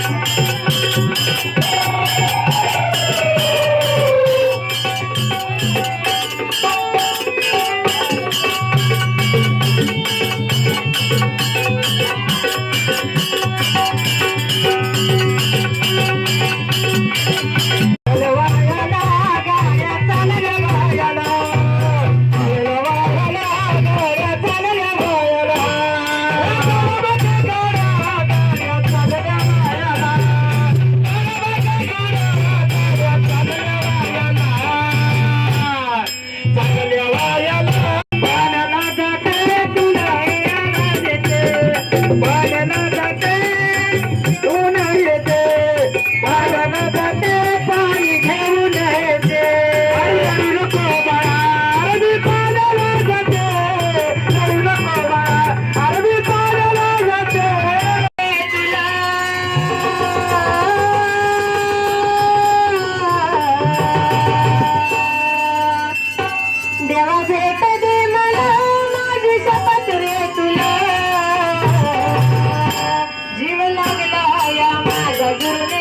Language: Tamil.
Thank you. ಮಾಯ ಮಾಯ ಗುರುನೇ